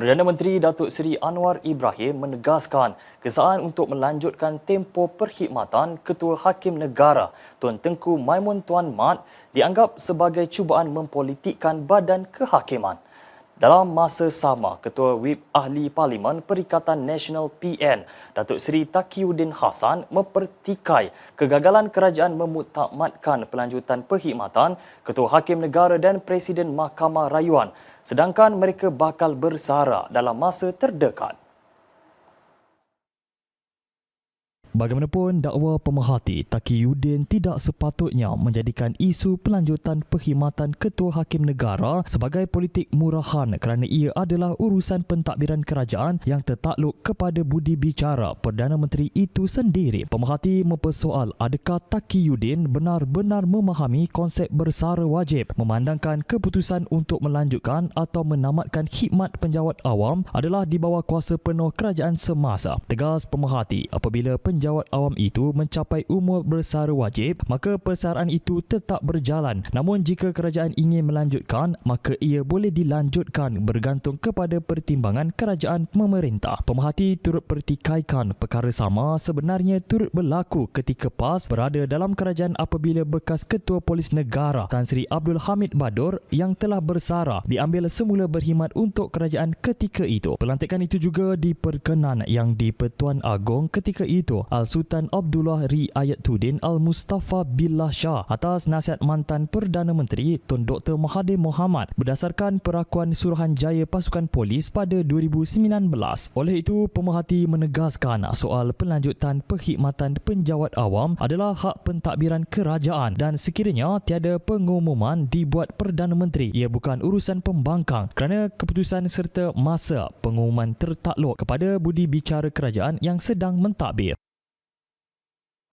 Perdana Menteri Datuk Seri Anwar Ibrahim menegaskan kesaan untuk melanjutkan tempoh perkhidmatan Ketua Hakim Negara Tuan Tengku Maimun Tuan Mat dianggap sebagai cubaan mempolitikkan badan kehakiman. Dalam masa sama, Ketua Whip Ahli Parlimen Perikatan Nasional PN, Datuk Seri Takiuddin Hassan mempertikai kegagalan kerajaan memutamatkan pelanjutan perkhidmatan Ketua Hakim Negara dan Presiden Mahkamah Rayuan sedangkan mereka bakal bersara dalam masa terdekat. Bagaimanapun dakwa pemerhati Taqiyuddin tidak sepatutnya menjadikan isu pelanjutan perkhidmatan Ketua Hakim Negara sebagai politik murahan kerana ia adalah urusan pentadbiran kerajaan yang tertakluk kepada budi bicara Perdana Menteri itu sendiri. Pemerhati mempersoal adakah Taqiyuddin benar-benar memahami konsep bersara wajib memandangkan keputusan untuk melanjutkan atau menamatkan khidmat penjawat awam adalah di bawah kuasa penuh kerajaan semasa. Tegas pemerhati apabila penjawat penjawat awam itu mencapai umur bersara wajib, maka persaraan itu tetap berjalan. Namun jika kerajaan ingin melanjutkan, maka ia boleh dilanjutkan bergantung kepada pertimbangan kerajaan pemerintah. Pemerhati turut pertikaikan perkara sama sebenarnya turut berlaku ketika PAS berada dalam kerajaan apabila bekas Ketua Polis Negara Tan Sri Abdul Hamid Badur yang telah bersara diambil semula berkhidmat untuk kerajaan ketika itu. Pelantikan itu juga diperkenan yang di Pertuan Agong ketika itu Al-Sultan Abdullah Riayatuddin Al-Mustafa Billah Shah atas nasihat mantan Perdana Menteri Tun Dr. Mahathir Mohamad berdasarkan perakuan Suruhanjaya Pasukan Polis pada 2019. Oleh itu, pemerhati menegaskan soal pelanjutan perkhidmatan penjawat awam adalah hak pentadbiran kerajaan dan sekiranya tiada pengumuman dibuat Perdana Menteri, ia bukan urusan pembangkang kerana keputusan serta masa pengumuman tertakluk kepada budi bicara kerajaan yang sedang mentadbir.